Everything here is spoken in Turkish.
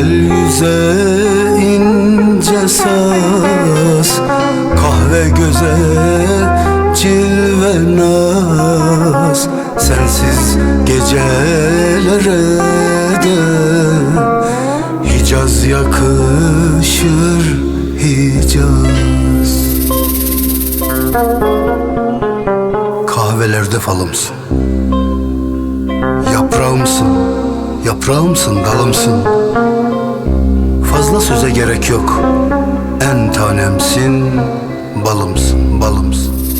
göze ince saz Kahve göze cilve naz. Sensiz gecelere de Hicaz yakışır Hicaz. Kahvelerde falımsın. Yaprağımsın, yaprağımsın, dalımsın söze gerek yok. En tanemsin, balımsın, balımsın